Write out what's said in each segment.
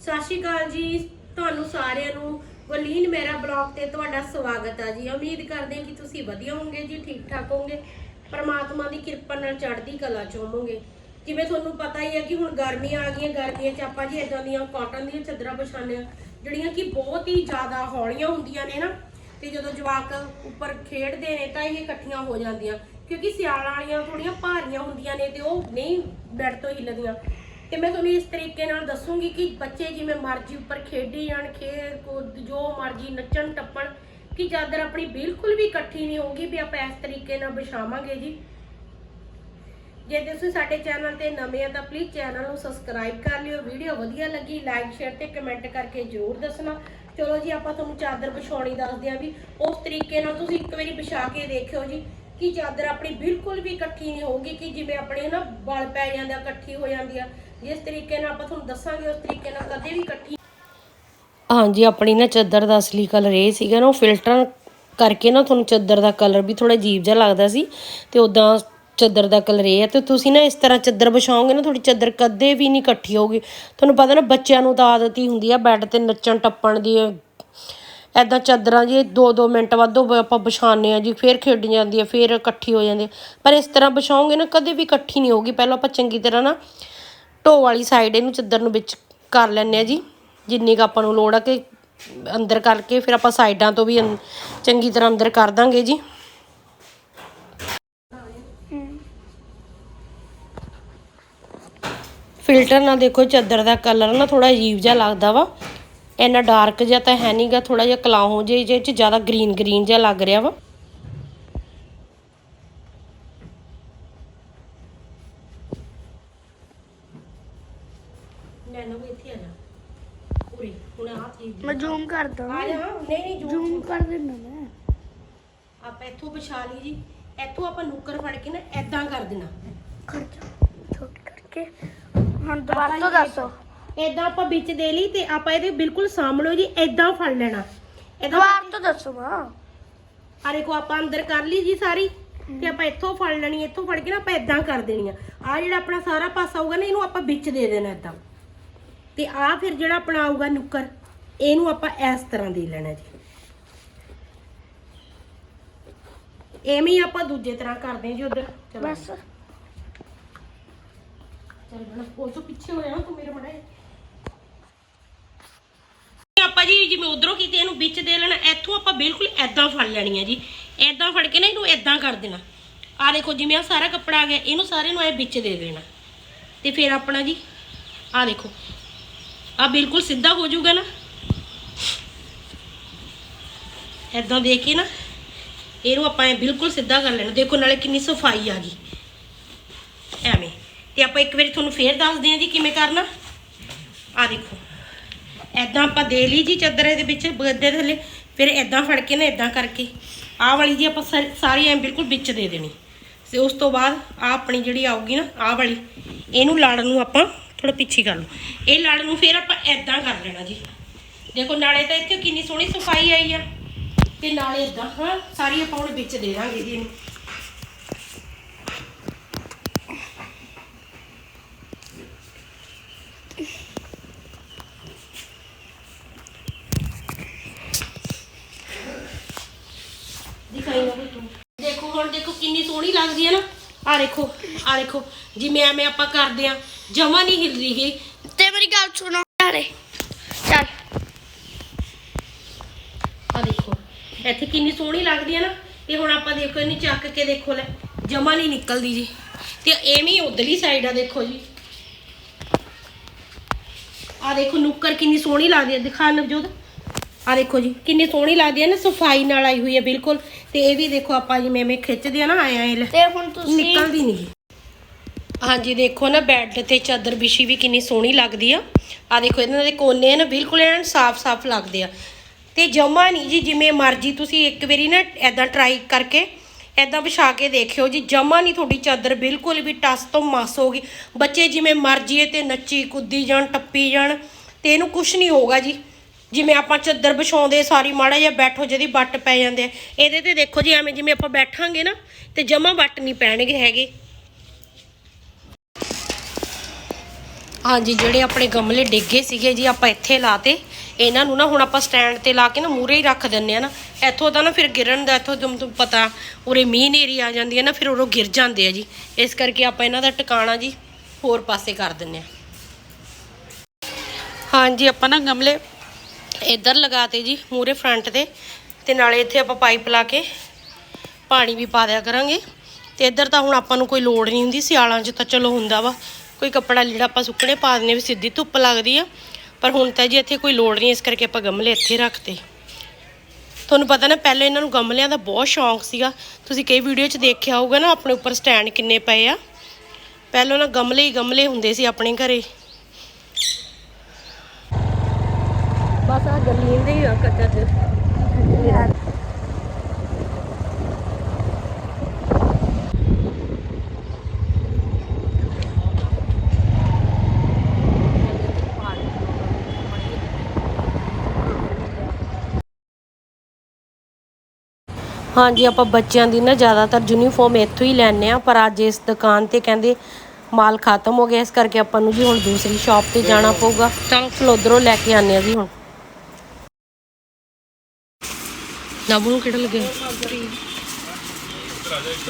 ਸਤਿ ਸ਼੍ਰੀ ਅਕਾਲ ਜੀ। ਤੁਹਾਨੂੰ ਸਾਰਿਆਂ ਨੂੰ ਵਲੀਨ ਮੇਰਾ ਬਲੌਗ ਤੇ ਤੁਹਾਡਾ ਸਵਾਗਤ ਹੈ ਜੀ। ਉਮੀਦ ਕਰਦੇ ਹਾਂ ਕਿ ਤੁਸੀਂ ਵਧੀਆ ਹੋਵੋਗੇ ਜੀ ਠੀਕ ਠਾਕ ਹੋਵੋਗੇ। ਪਰਮਾਤਮਾ ਦੀ ਕਿਰਪਾ ਨਾਲ ਚੜ੍ਹਦੀ ਕਲਾ ਚ ਹੋਵੋਗੇ। ਜਿਵੇਂ ਤੁਹਾਨੂੰ ਪਤਾ ਹੀ ਹੈ ਕਿ ਹੁਣ ਗਰਮੀਆਂ ਆ ਗਈਆਂ, ਗਰਮੀਆਂ ਚ ਆਪਾਂ ਜੀ ਇਦਾਂ ਦੀਆਂ ਕਾਟਨ ਦੀਆਂ ਚਾਦਰਾਂ ਵਿਛਾਉਂਦੇ ਹਾਂ, ਜਿਹੜੀਆਂ ਕਿ ਬਹੁਤ ਹੀ ਜ਼ਿਆਦਾ ਹੌਲੀਆਂ ਹੁੰਦੀਆਂ ਨੇ ਨਾ। ਤੇ ਜਦੋਂ ਜਵਾਕ ਉੱਪਰ ਖੇਡਦੇ ਨੇ ਤਾਂ ਇਹ ਇਕੱਠੀਆਂ ਹੋ ਜਾਂਦੀਆਂ। ਕਿਉਂਕਿ ਸਿਆਲਾਂ ਵਾਲੀਆਂ ਥੋੜੀਆਂ ਭਾਰੀਆਂ ਹੁੰਦੀਆਂ ਨੇ ਤੇ ਉਹ ਨਹੀਂ ਬੈੱਡ ਤੋਂ ਹਿੱਲਦੀਆਂ। ਤੇ ਮੈਂ ਤੁਹਾਨੂੰ ਇਸ ਤਰੀਕੇ ਨਾਲ ਦੱਸੂਗੀ ਕਿ ਬੱਚੇ ਜਿਵੇਂ ਮਰਜ਼ੀ ਉੱਪਰ ਖੇਡੀ ਜਾਣ, ਖੇਡ ਕੁੱਦ, ਜੋ ਮਰਜ਼ੀ ਨੱਚਣ, ਟੱਪਣ, ਕਿ ਚਾਦਰ ਆਪਣੀ ਬਿਲਕੁਲ ਵੀ ਇਕੱਠੀ ਨਹੀਂ ਹੋਊਗੀ ਵੀ ਆਪਾਂ ਇਸ ਤਰੀਕੇ ਨਾਲ ਵਿਛਾਵਾਂਗੇ ਜੀ। ਜੇ ਤੁਸੀਂ ਸਾਡੇ ਚੈਨਲ ਤੇ ਨਵੇਂ ਆ ਤਾਂ ਪਲੀਜ਼ ਚੈਨਲ ਨੂੰ ਸਬਸਕ੍ਰਾਈਬ ਕਰ ਲਿਓ। ਵੀਡੀਓ ਵਧੀਆ ਲੱਗੀ ਲਾਈਕ ਸ਼ੇਅਰ ਤੇ ਕਮੈਂਟ ਕਰਕੇ ਜ਼ਰੂਰ ਦੱਸਣਾ। ਚਲੋ ਜੀ, ਆਪਾਂ ਤੁਹਾਨੂੰ ਚਾਦਰ ਵਿਛਾਉਣੀ ਦੱਸਦੇ ਆਂ ਵੀ ਉਸ ਤਰੀਕੇ ਨਾਲ ਤੁਸੀਂ ਇੱਕ ਵਾਰੀ ਵਿਛਾ ਕੇ ਦੇਖਿਓ ਜੀ ਕਿ ਚਾਦਰ ਆਪਣੀ ਬਿਲਕੁਲ ਵੀ ਇਕੱਠੀ ਨਹੀਂ ਹੋਊਗੀ ਕਿ ਜਿਵੇਂ ਆਪਣੇ ਨਾ ਬਲ ਪੈ ਜਾਂਦਾ ਇਕੱਠੀ ਹੋ ਜਾਂਦੀ ਆ। ਜਿਸ ਤਰੀਕੇ ਨਾਲ ਆਪਾਂ ਤੁਹਾਨੂੰ ਦੱਸਾਂਗੇ, ਉਸ ਤਰੀਕੇ ਨਾਲ ਕਦੇ ਵੀ ਇਕੱਠੀ ਹਾਂਜੀ, ਆਪਣੀ ਨਾ ਚਾਦਰ ਦਾ ਅਸਲੀ ਕਲਰ ਇਹ ਸੀਗਾ ਨਾ, ਉਹ ਫਿਲਟਰ ਕਰਕੇ ਨਾ ਤੁਹਾਨੂੰ ਚਾਦਰ ਦਾ ਕਲਰ ਵੀ ਥੋੜਾ ਅਜੀਬ ਜਿਹਾ ਲੱਗਦਾ ਸੀ ਤੇ ਉਦਾਂ ਚਾਦਰ ਦਾ ਕਲਰ ਇਹ ਹੈ ਤੇ ਤੁਸੀਂ ਨਾ ਇਸ ਤਰ੍ਹਾਂ ਚਾਦਰ ਵਿਛਾਓਗੇ ਨਾ, ਤੁਹਾਡੀ ਚਾਦਰ ਕਦੇ ਵੀ ਨਹੀਂ ਇਕੱਠੀ ਹੋਊਗੀ। ਤੁਹਾਨੂੰ ਪਤਾ ਨਾ ਬੱਚਿਆਂ ਨੂੰ ਤਾਂ ਆਦਤ ਹੀ ਹੁੰਦੀ ਆ ਬੈੱਡ ਤੇ ਨੱਚਣ ਟੱਪਣ ਦੀ। ਐਦਾਂ ਚਾਦਰਾਂ ਜੀ 2-2 ਮਿੰਟ ਬਾਅਦ ਆਪਾਂ ਵਿਛਾਉਂਦੇ ਆ ਜੀ, ਫੇਰ ਖੇਡ ਜਾਂਦੀ ਆ ਫੇਰ ਇਕੱਠੀ ਹੋ ਜਾਂਦੀ ਆ ਪਰ ਇਸ ਤਰ੍ਹਾਂ ਵਿਛਾਓਗੇ ਨਾ, ਕਦੇ ਵੀ ਇਕੱਠੀ ਨਹੀਂ ਹੋਊਗੀ। ਪਹਿਲਾਂ ਆਪਾਂ ਚੰਗੀ ਤਰ੍ਹਾਂ ਨਾ ਢੋ ਵਾਲੀ ਸਾਈਡ ਇਹਨੂੰ ਚਾਦਰ ਨੂੰ ਵਿੱਚ ਕਰ ਲੈਂਦੇ ਆ ਜੀ। ਜਿੰਨੀ ਕੁ ਆਪਾਂ ਨੂੰ ਲੋੜ ਆ ਕਿ ਅੰਦਰ ਕਰਕੇ ਫਿਰ ਆਪਾਂ ਸਾਈਡਾਂ ਤੋਂ ਵੀ ਅੰ- ਚੰਗੀ ਤਰ੍ਹਾਂ ਅੰਦਰ ਕਰ ਦਾਂਗੇ ਜੀ। ਫਿਲਟਰ ਨਾਲ ਦੇਖੋ ਚਾਦਰ ਦਾ ਕਲਰ ਨਾ ਥੋੜਾ ਅਜੀਬ ਜਿਹਾ ਲੱਗਦਾ ਵਾ। ਇੰਨਾ ਡਾਰਕ ਜਿਹਾ ਤਾਂ ਹੈ ਨਹੀਂਗਾ ਥੋੜਾ ਜਿਹਾ ਕਲਾਹੋ ਜਿਹੇ ਜੇ ਚ ਜ਼ਿਆਦਾ ਗ੍ਰੀਨ ਗ੍ਰੀਨ ਜਿਹਾ ਲੱਗ ਰਿਹਾ ਵਾ ਨੈਨੋ ਵੀ ਇੱਥੇ ਆ ਜਾ ਉਰੇ ਹੁਣ ਆਹ ਚੀਜ਼ ਮੈਂ ਜ਼ੂਮ ਕਰਦਾ ਆ ਜਾ ਨਹੀਂ ਨਹੀਂ ਜ਼ੂਮ ਕਰ ਦਿੰਦਾ ਮੈਂ। ਆਪਾਂ ਇੱਥੋਂ ਵਿਛਾ ਲਈ ਜੀ। ਇੱਥੋਂ ਆਪਾਂ ਨੁੱਕਰ ਫੜ ਕੇ ਨਾ ਐਦਾਂ ਕਰ ਦੇਣਾ। ਖਰਚਾ ਛੋਟੀ ਕਰਕੇ। ਹੁਣ ਦੁਬਾਰਾ ਤੋਂ ਦੱਸੋ ਐਦਾਂ ਆਪਾਂ ਵਿੱਚ ਦੇ ਲਈ ਤੇ ਆਪਾਂ ਇਹਦੇ ਬਿਲਕੁਲ ਸਾਹਮਣੇ ਜੀ ਐਦਾਂ ਫੜ ਲੈਣਾ। ਐਦਾਂ ਦੁਬਾਰਾ ਤੋਂ ਦੱਸੋ ਮਾਂ। ਆ ਦੇਖੋ ਆਪਾਂ ਅੰਦਰ ਕਰ ਲਈ ਜੀ ਸਾਰੀ ਤੇ ਆਪਾਂ ਇੱਥੋਂ ਫੜ ਲੈਣੀ ਇੱਥੋਂ ਫੜ ਕੇ ਨਾ ਆਪਾਂ ਐਦਾਂ ਕਰ ਦੇਣੀ ਆ। ਆ ਜਿਹੜਾ ਆਪਣਾ ਸਾਰਾ ਪਾਸਾ ਹੋਊਗਾ ਨਾ ਇਹਨੂੰ ਆਪਾਂ ਵਿੱਚ ਦੇ ਦੇਣਾ ਐਦਾਂ ਤੇ ਆ ਫਿਰ ਜਿਹੜਾ ਆਪਣਾ ਆਊਗਾ ਨੁੱਕਰ। ਇਹਨੂੰ ਆਪਾਂ ਇਸ ਤਰ੍ਹਾਂ ਦੇ ਲੈਣਾ ਜੀ। ਐਵੇਂ ਹੀ ਆਪਾਂ ਦੂਜੇ ਤਰ੍ਹਾਂ ਕਰਦੇ ਹਾਂ ਜੀ ਉਧਰ। ਚਲੋ ਬਸ। ਚੱਲ ਬਣਾ ਉਹ ਤੋਂ ਪਿੱਛੇ ਹੋ ਜਾਣਾ ਤੂੰ ਮੇਰੇ ਮੜਾ ਆਪਾਂ ਜੀ ਜਿਵੇਂ ਉਧਰੋਂ ਕੀਤੇ ਇਹਨੂੰ ਵਿੱਚ ਦੇ ਲੈਣਾ ਇੱਥੋਂ ਆਪਾਂ ਬਿਲਕੁਲ ਐਦਾਂ ਫੜ ਲੈਣੀ ਹੈ ਜੀ। ਐਦਾਂ ਫੜ ਕੇ ਨਾ ਇਹਨੂੰ ਐਦਾਂ ਕਰ ਦੇਣਾ। ਆ ਦੇਖੋ ਜਿਵੇਂ ਆ ਸਾਰਾ ਕੱਪੜਾ ਆ ਗਿਆ ਇਹਨੂੰ ਸਾਰੇ ਨੂੰ ਐ ਵਿੱਚ ਦੇ ਦੇਣਾ। ਤੇ ਫਿਰ ਆਪਣਾ ਜੀ ਆ ਦੇਖੋ। ਆ ਬਿਲਕੁਲ ਸਿੱਧਾ ਹੋ ਜਾਊਗਾ ਨਾ। ਐਦਾਂ ਦੇ ਕੇ ਨਾ, ਇਹਨੂੰ ਆਪਾਂ ਐ ਬਿਲਕੁਲ ਸਿੱਧਾ ਕਰ ਲੈਣਾ। ਦੇਖੋ, ਨਾਲੇ ਕਿੰਨੀ ਸਫ਼ਾਈ ਆ ਗਈ। ਐਵੇਂ। ਤੇ ਆਪਾਂ ਇੱਕ ਵਾਰੀ ਤੁਹਾਨੂੰ ਫੇਰ ਦੱਸਦੇ ਹਾਂ ਜੀ ਕਿਵੇਂ ਕਰਨਾ। ਆ ਦੇਖੋ। ਐਦਾਂ ਆਪਾਂ ਦੇ ਲਈ ਜੀ ਚਾਦਰ ਇਹਦੇ ਵਿੱਚ, ਗੱਦੇ ਥੱਲੇ। ਫਿਰ ਐਦਾਂ ਫੜ ਕੇ ਨਾ ਐਦਾਂ ਕਰਕੇ। ਆਹ ਵਾਲੀ ਜੀ ਆਪਾਂ ਸਾਰੀ- ਸਾਰੀ ਐ ਬਿਲਕੁਲ ਵਿੱਚ ਦੇ ਦੇਣੀ। ਤੇ ਉਸ ਤੋਂ ਬਾਅਦ ਆ ਆਪਣੀ ਜਿਹੜੀ ਆਊਗੀ ਨਾ, ਆਹ ਵਾਲੀ, ਇਹਨੂੰ ਲੜ ਨੂੰ ਆਪਾਂ ਥੋੜਾ ਪਿੱਛੇ ਕਰ ਲਓ। ਇਹ ਲੜ ਨੂੰ ਫਿਰ ਆਪਾਂ ਐਦਾਂ ਕਰ ਲੈਣਾ ਜੀ। ਦੇਖੋ, ਨਾਲੇ ਤਾਂ ਇੱਥੇ ਕਿੰਨੀ ਸੋਹਣੀ ਸਫ਼ਾਈ ਆਈ ਆ। ਤੇ ਨਾਲੇ ਇਦਾਂ ਹਾਂ ਸਾਰੀ ਆਪਾਂ ਹੁਣ ਵਿੱਚ ਦੇ ਦਾਂਗੇ ਜੀ ਇਹਨੂੰ। ਦਿਖਾਈ ਨਾ ਤੂੰ। ਦੇਖੋ ਹੁਣ ਦੇਖੋ ਕਿੰਨੀ ਸੋਹਣੀ ਲੱਗਦੀ ਹੈ ਨਾ। ਆ ਦੇਖੋ ਆ ਦੇਖੋ ਜਿਵੇਂ ਐਵੇਂ ਆਪਾਂ ਕਰਦੇ ਆ ਜਮਾ ਨਹੀਂ ਹਿਲ ਰਹੀ ਗੀ ਤੇ ਮੇਰੀ ਗੱਲ ਸੁਣੋ। ਯਾਰੇ ਚੱਲ। ਆ ਦੇਖੋ। ਇੱਥੇ ਕਿੰਨੀ ਸੋਹਣੀ ਲੱਗਦੀ ਹੈ ਨਾ ਤੇ ਹੁਣ ਆਪਾਂ ਦੇਖੋ ਇਹਨੂੰ ਚੱਕ ਕੇ ਦੇਖੋ ਲੈ ਜਮਾ ਨਹੀਂ ਨਿਕਲਦੀ ਜੀ। ਤੇ ਐਵੇਂ ਉਧਰਲੀ ਸਾਈਡ ਆ ਦੇਖੋ ਜੀ। ਆ ਦੇਖੋ ਨੁੱਕਰ ਕਿੰਨੀ ਸੋਹਣੀ ਲੱਗਦੀ ਹੈ ਦਿਖਾ ਨਵਜੋਤ। ਆ ਦੇਖੋ ਜੀ ਕਿੰਨੀ ਸੋਹਣੀ ਲੱਗਦੀ ਹੈ ਨਾ ਸਫ਼ਾਈ ਨਾਲ ਆਈ ਹੋਈ ਹੈ ਬਿਲਕੁਲ। ਤੇ ਇਹ ਵੀ ਦੇਖੋ ਆਪਾਂ ਜਿਵੇਂ ਐਵੇਂ ਖਿੱਚਦੇ ਆ ਨਾ ਆਏ ਆਏ ਲੈ। ਤੇ ਹੁਣ ਤੁਸੀਂ ਨਿਕਲਦੀ ਨਹੀਂ। ਹਾਂਜੀ ਦੇਖੋ ਨਾ ਬੈੱਡ ਤੇ ਚਾਦਰ ਵਿਛੀ ਵੀ ਕਿੰਨੀ ਸੋਹਣੀ ਲੱਗਦੀ ਆ। ਆ ਦੇਖੋ ਇਹਨਾਂ ਦੇ ਕੋਨੇ ਨਾ ਬਿਲਕੁਲ ਐਨ ਸਾਫ਼-ਸਾਫ਼ ਲੱਗਦੇ ਆ। ਤੇ ਜਮਾ ਨਹੀਂ ਜੀ, ਜਿਵੇਂ ਮਰਜ਼ੀ ਤੁਸੀਂ ਇੱਕ ਵਾਰੀ ਨਾ ਐਦਾਂ ਟਰਾਈ ਕਰਕੇ ਐਦਾਂ ਵਿਛਾ ਕੇ ਦੇਖਿਓ ਜੀ, ਜਮਾ ਨਹੀਂ ਤੁਹਾਡੀ ਚਾਦਰ ਬਿਲਕੁਲ ਵੀ ਟਸ ਤੋਂ ਮਸ ਹੋਗੀ ਬੱਚੇ ਜਿਵੇਂ ਮਰਜ਼ੀ ਇਹ ਤੇ ਨੱਚੀ ਕੁੱਦੀ ਜਾਣ, ਟੱਪੀ ਜਾਣ, ਤੇ ਇਹਨੂੰ ਕੁਝ ਨਹੀਂ ਹੋਊਗਾ ਜੀ। ਜਿਵੇਂ ਆਪਾਂ ਚਾਦਰ ਵਿਛਾਉਂਦੇ ਸਾਰੀ, ਮਾੜਾ ਜਿਹਾ ਬੈਠੋ ਜਿਹਦੀ ਵੱਟ ਪੈ ਜਾਂਦੇ ਆ ਇਹਦੇ ਤੇ ਦੇਖੋ ਜੀ, ਐਵੇਂ ਜਿਵੇਂ ਆਪਾਂ ਬੈਠਾਂਗੇ ਨਾ, ਤੇ ਜਮਾ ਵੱਟ ਨਹੀਂ ਪੈਣਗੇ ਹੈਗੇ। ਹਾਂਜੀ, ਜਿਹੜੇ ਆਪਣੇ ਗਮਲੇ ਡਿੱਗੇ ਸੀਗੇ ਜੀ, ਆਪਾਂ ਇੱਥੇ ਲਾਤੇ। ਇਹਨਾਂ ਨੂੰ ਨਾ ਹੁਣ ਆਪਾਂ ਸਟੈਂਡ ਤੇ ਲਾ ਕੇ ਨਾ ਮੂਰੇ ਹੀ ਰੱਖ ਦਿੰਨੇ ਆ ਨਾ। ਇੱਥੋਂ ਤਾਂ ਨਾ ਫਿਰ ਗਿਰਨ ਦਾ, ਇੱਥੋਂ ਤੁਮ ਤੁਹਾਨੂੰ ਪਤਾ, ਉਰੇ ਮੀਂਹ ਨੇਰੀ ਆ ਜਾਂਦੀ ਹੈ ਨਾ, ਫਿਰ ਉਰੋਂ ਗਿਰ ਜਾਂਦੇ ਆ ਜੀ। ਇਸ ਕਰਕੇ ਆਪਾਂ ਇਹਨਾਂ ਦਾ ਟਿਕਾਣਾ ਜੀ ਹੋਰ ਪਾਸੇ ਕਰ ਦਿੰਨੇ ਆ ਹਾਂਜੀ, ਆਪਾਂ ਨਾ ਗਮਲੇ ਇੱਧਰ ਲਗਾਤੇ ਜੀ ਮੂਰੇ ਫਰੰਟ ਤੇ। ਤੇ ਨਾਲੇ ਇੱਥੇ ਆਪਾਂ ਪਾਈਪ ਲਾ ਕੇ ਪਾਣੀ ਵੀ ਪਾ ਦਿਆ ਕਰਾਂਗੇ। ਤੇ ਇੱਧਰ ਤਾਂ ਹੁਣ ਆਪਾਂ ਨੂੰ ਕੋਈ ਲੋੜ ਨਹੀਂ ਹੁੰਦੀ, ਸਿਆਲਾਂ 'ਚ ਤਾਂ ਚਲੋ ਹੁੰਦਾ ਵਾ। ਕੋਈ ਕੱਪੜਾ ਜਿਹੜਾ ਆਪਾਂ ਸੁੱਕਣੇ ਪਾ ਦਿੰਦੇ ਵੀ ਸਿੱਧੀ ਧੁੱਪ ਲੱਗਦੀ ਆ। ਪਰ ਹੁਣ ਤਾਂ ਜੀ ਇੱਥੇ ਕੋਈ ਲੋੜ ਨਹੀਂ, ਇਸ ਕਰਕੇ ਆਪਾਂ ਗਮਲੇ ਇੱਥੇ ਰੱਖਤੇ। ਤੁਹਾਨੂੰ ਪਤਾ ਨਾ, ਪਹਿਲੇ ਇਹਨਾਂ ਨੂੰ ਗਮਲਿਆਂ ਦਾ ਬਹੁਤ ਸ਼ੌਂਕ ਸੀਗਾ। ਤੁਸੀਂ ਕਈ ਵੀਡੀਓ 'ਚ ਦੇਖਿਆ ਹੋਊਗਾ ਨਾ, ਆਪਣੇ ਉੱਪਰ ਸਟੈਂਡ ਕਿੰਨੇ ਪਏ ਆ। ਪਹਿਲਾਂ ਨਾ ਗਮਲੇ ਹੀ ਗਮਲੇ ਹੁੰਦੇ ਸੀ ਆਪਣੇ ਘਰੇ। ਬਸ ਆ ਗਲੀਨ ਦੇ ਹੀ ਆ ਕੱਚਾ ਤੇ ਹਾਂਜੀ ਆਪਾਂ ਬੱਚਿਆਂ ਦੀ ਨਾ ਜ਼ਿਆਦਾਤਰ ਯੂਨੀਫਾਰਮ ਇੱਥੋਂ ਹੀ ਲੈਣੇ ਆ ਪਰ ਅੱਜ ਇਸ ਦੁਕਾਨ ਤੇ ਕਹਿੰਦੇ ਮਾਲ ਖਤਮ ਹੋ ਗਿਆ ਇਸ ਕਰਕੇ ਆਪਾਂ ਨੂੰ ਜੀ ਹੁਣ ਦੂਸਰੀ ਸ਼ਾਪ ਤੇ ਜਾਣਾ ਪਊਗਾ। ਚਲੋ ਉਧਰੋਂ ਲੈ ਕੇ ਆਨੇ ਆ ਜੀ ਹੁਣ। ਨਬੂ ਨੂੰ ਕਿਹੜਾ ਲੱਗਿਆ?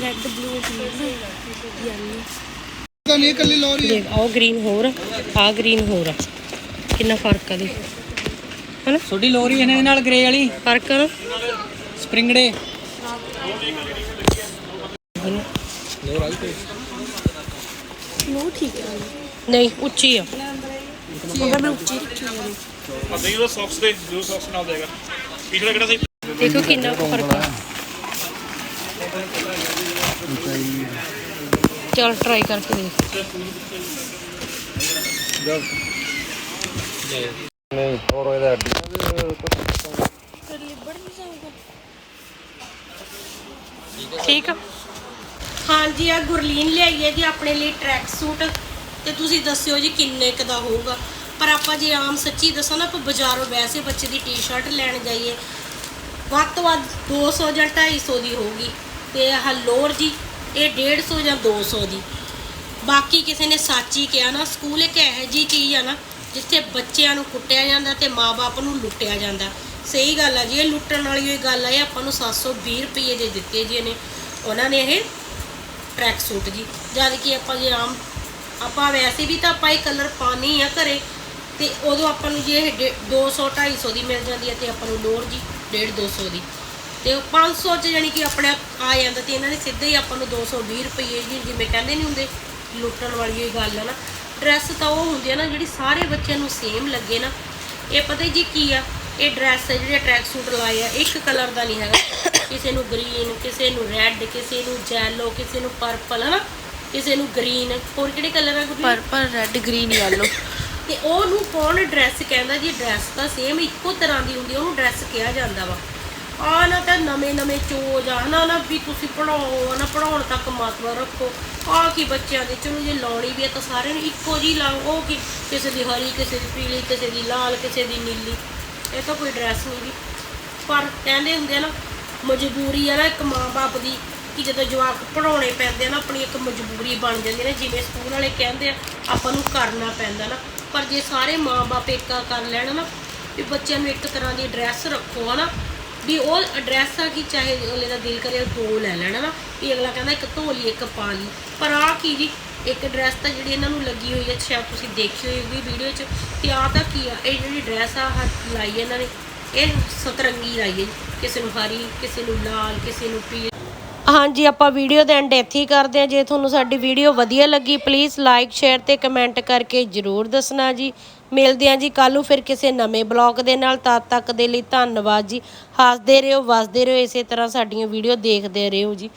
ਰੈੱਡ ਬਲੂ ਤਾਂ ਨਹੀਂ ਇਕੱਲੀ ਲੋਰੀ ਦੇਖ ਆਹ ਗ੍ਰੀਨ ਹੋਰ ਆ ਆਹ ਗ੍ਰੀਨ ਹੋਰ। ਕਿੰਨਾ ਫ਼ਰਕ ਆ ਦੇ ਹਨਾ? ਛੋਟੀ ਲੋਰੀ ਇਹਨਾਂ ਦੇ ਨਾਲ ਗ੍ਰੇ ਵਾਲੀ? ਫ਼ਰਕ ਆ ਨਾ? ਸਪ੍ਰਿੰਗੜੇ ਨੂੰ ਠੀਕ ਹੈ। ਨਹੀਂ ਉੱਚੀ ਆ। ਮਗਰ ਮੈਂ ਉੱਚੀ ਰੱਖੀ ਹੋਈ ਹੈ। ਆ ਨਹੀਂ ਉਹਦਾ ਸੌਕਸ ਦੇ ਬਲੂ ਸੌਕਸ ਨਾਲ ਦੇਗਾ ਪਿਛਲਾ ਕਿਹੜਾ ਸਹੀ ਦੇਖੋ ਕਿੰਨਾ ਕੁ ਫ਼ਰਕ ਆ। ਚਲ ਟਰਾਈ ਕਰਕੇ ਦੇਖ। ਨਹੀਂ ਹੋਰ ਇਹਦਾ ਠੀਕ ਹਾਂਜੀ ਆ ਗੁਰਲੀਨ ਲਿਆਈ ਹੈ ਜੀ ਆਪਣੇ ਲਈ ਟਰੈਕ ਸੂਟ ਤੇ ਤੁਸੀਂ ਦੱਸਿਓ ਜੀ ਕਿੰਨੇ ਕ ਦਾ ਹੋਊਗਾ। ਪਰ ਆਪਾਂ ਜੇ ਆਮ ਸੱਚੀ ਦੱਸਾਂ ਨਾ, ਆਪਾਂ ਬਾਜ਼ਾਰੋਂ ਵੈਸੇ ਬੱਚੇ ਦੀ ਟੀ-ਸ਼ਰਟ ਲੈਣ ਜਾਈਏ। ਵੱਧ ਤੋਂ ਵੱਧ 200 ਜਾਂ 250 ਦੀ ਹੋਊਗੀ। ਤੇ ਆਹ ਲੋਅਰ ਜੀ, ਇਹ 150 ਜਾਂ 200 ਦੀ। ਬਾਕੀ ਕਿਸੇ ਨੇ ਸੱਚ ਹੀ ਕਿਹਾ ਨਾ, ਸਕੂਲ ਇੱਕ ਇਹੋ ਜੀ ਚੀਜ਼ ਆ ਨਾ, ਜਿੱਥੇ ਬੱਚਿਆਂ ਨੂੰ ਕੁੱਟਿਆ ਜਾਂਦਾ ਤੇ ਮਾਪੇ ਨੂੰ ਲੁੱਟਿਆ ਜਾਂਦਾ। ਸਹੀ ਗੱਲ ਆ ਜੀ, ਇਹ ਲੁੱਟਣ ਵਾਲੀ ਹੋਈ ਗੱਲ ਆ, ਇਹ ਆਪਾਂ ਨੂੰ 720 ਰੁਪਏ ਦੇ ਦਿੱਤੇ ਜੀ ਇਹਨੇ। ਉਹਨਾਂ ਨੇ ਇਹ ਟਰੈਕ ਸੂਟ ਜੀ। ਜਦ ਕਿ ਆਪਾਂ ਜੇ ਆਮ, ਆਪਾਂ ਵੈਸੇ ਵੀ ਤਾਂ ਆਪਾਂ ਇਹ ਕਲਰ ਪਾਣੀ ਆ ਘਰੇ, ਤੇ ਉਦੋਂ ਆਪਾਂ ਨੂੰ ਜੇ ਇਹ ਡੇ- 200 250 ਦੀ ਮਿਲ ਜਾਂਦੀ ਹੈ ਤੇ ਆਪਾਂ ਨੂੰ ਲੋੜ ਜੀ 1.5 200 ਦੀ। ਤੇ ਉਹ 500 ਚ ਜਾਨੀ ਕਿ ਆਪਣੇ ਆ ਜਾਂਦਾ ਤੇ ਇਹਨਾਂ ਨੇ ਸਿੱਧੇ ਹੀ ਆਪਾਂ ਨੂੰ 220 ਰੁਪਏ ਜੀ, ਜਿਵੇਂ ਕਹਿੰਦੇ ਨਹੀਂ ਹੁੰਦੇ, ਲੁੱਟਣ ਵਾਲੀ ਇਹ ਗੱਲ ਆ ਨਾ। ਡਰੈਸ ਤਾਂ ਉਹ ਹੁੰਦੀ ਆ ਨਾ ਜਿਹੜੀ ਸਾਰੇ ਬੱਚਿਆਂ ਨੂੰ ਸੇਮ ਲੱਗੇ ਨਾ। ਇਹ ਪਤਾ ਜੀ ਕੀ ਆ? ਇਹ ਡਰੈਸ ਜਿਹੜੇ ਟਰੈਕ ਸੂਟ ਲਾਏ ਆ ਇੱਕ ਕਲਰ ਦਾ ਨਹੀਂ ਹੈਗਾ। ਕਿਸੇ ਨੂੰ ਗ੍ਰੀਨ ਕਿਸੇ ਨੂੰ ਰੈੱਡ ਕਿਸੇ ਨੂੰ ਜੈਲੋ ਕਿਸੇ ਨੂੰ ਪਰਪਲ ਹਨਾ? ਕਿਸੇ ਨੂੰ ਗ੍ਰੀਨ ਹੋਰ ਕਿਹੜੇ ਕਲਰ ਆ Gurleen purple red green yellow ਤੇ ਉਹਨੂੰ ਕੌਣ ਡਰੈਸ ਕਹਿੰਦਾ ਜੀ? ਡਰੈਸ ਤਾਂ ਸੇਮ ਇੱਕੋ ਤਰ੍ਹਾਂ ਦੀ ਹੁੰਦੀ ਆ, ਉਹਨੂੰ ਡਰੈਸ ਕਿਹਾ ਜਾਂਦਾ ਵਾ। ਆ ਨਾ ਤਾਂ ਨਵੇਂ ਨਵੇਂ ਚੋਜ ਆ ਨਾ ਨਾ ਵੀ ਤੁਸੀਂ ਪੜਾਓ ਨਾ ਪੜਾਉਣ ਤੱਕ ਮਹੱਤਵ ਰੱਖੋ। ਆ ਕੀ ਬੱਚਿਆਂ ਦੇ ਚਲੋ ਜੇ ਲਾਉਣੀ ਵੀ ਹੈ ਤਾਂ ਸਾਰਿਆਂ ਨੂੰ ਇੱਕੋ ਜੀ ਲਾਓ ਉਹ ਕੀ? ਕਿਸੇ ਦੀ ਹਰੀ ਕਿਸੇ ਦੀ ਪੀਲੀ ਕਿਸੇ ਦੀ ਲਾਲ ਕਿਸੇ ਦੀ ਨੀਲੀ। ਇਹ ਤਾਂ ਕੋਈ ਡਰੈਸ ਨਹੀਂ ਵੀ ਪਰ ਕਹਿੰਦੇ ਹੁੰਦੇ ਆ ਨਾ, ਮਜਬੂਰੀ ਆ ਨਾ ਇੱਕ ਮਾਂ-ਬਾਪ ਦੀ ਕਿ ਜਦੋਂ ਜਵਾਕ ਪੜਾਉਣੇ ਪੈਂਦੇ ਆ ਨਾ, ਆਪਣੀ ਇੱਕ ਮਜਬੂਰੀ ਬਣ ਜਾਂਦੀ ਹੈ ਨਾ, ਜਿਵੇਂ ਸਕੂਲ ਵਾਲੇ ਕਹਿੰਦੇ ਆ, ਆਪਾਂ ਨੂੰ ਕਰਨਾ ਪੈਂਦਾ ਨਾ। ਪਰ ਜੇ ਸਾਰੇ ਮਾਂ-ਬਾਪ ਏਕਾ ਕਰ ਲੈਣ ਨਾ, ਵੀ ਬੱਚਿਆਂ ਨੂੰ ਇੱਕ ਤਰ੍ਹਾਂ ਦੀ ਡਰੈਸ ਰੱਖੋ ਹਨਾ ਵੀ ਉਹ ਐਡਰੈਸ ਆ ਕਿ ਚਾਹੇ ਅਗਲੇ ਦਾ ਦਿਲ ਕਰੇ ਉਹ ਦੋ ਲੈ ਲੈਣਾ ਨਾ, ਵੀ ਅਗਲਾ ਕਹਿੰਦਾ ਇੱਕ ਧੋ ਲਈ ਇੱਕ ਪਾ ਲਈ। ਪਰ ਆ ਕੀ ਜੀ ਇੱਕ ਡਰੈਸ ਤਾਂ ਜਿਹੜੀ ਇਹਨਾਂ ਨੂੰ ਲੱਗੀ ਹੋਈ ਹੈ, ਸ਼ਾਇਦ ਤੁਸੀਂ ਦੇਖੀ ਹੋਈ ਵੀਡੀਓ 'ਚ, ਤੇ ਆ ਤਾਂ ਕੀ ਆ, ਇਹ ਜਿਹੜੀ ਡਰੈਸ ਆ ਆਹ ਲਾਈ ਇਹਨਾਂ ਨੇ। ਇਹ ਸਤਰੰਗੀ ਲਾਈ ਹੈ ਕਿਸੇ ਨੂੰ ਹਰੀ, ਕਿਸੇ ਨੂੰ ਲਾਲ, ਕਿਸੇ ਨੂੰ ਪੀਲੀ ਹਾਂਜੀ, ਆਪਾਂ ਵੀਡੀਓ ਦੇ ਐਂਡ ਇੱਥੇ ਹੀ ਕਰਦੇ ਹਾਂ। ਜੇ ਤੁਹਾਨੂੰ ਸਾਡੀ ਵੀਡੀਓ ਵਧੀਆ ਲੱਗੀ ਪਲੀਜ਼ ਲਾਈਕ ਸ਼ੇਅਰ ਤੇ ਕਮੈਂਟ ਕਰਕੇ ਜਰੂਰ ਦੱਸਣਾ ਜੀ। ਮਿਲਦੇ ਹਾਂ ਜੀ ਕੱਲ ਨੂੰ ਫਿਰ ਕਿਸੇ ਨਵੇਂ ਬਲੌਗ ਦੇ ਨਾਲ। ਤਦ ਤੱਕ ਦੇ ਲਈ ਧੰਨਵਾਦ ਜੀ। ਹੱਸਦੇ ਰਹੋ, ਵਸਦੇ ਰਹੋ, ਇਸੇ ਤਰ੍ਹਾਂ ਸਾਡੀਆਂ ਵੀਡੀਓ ਦੇਖਦੇ ਰਹੋ ਜੀ।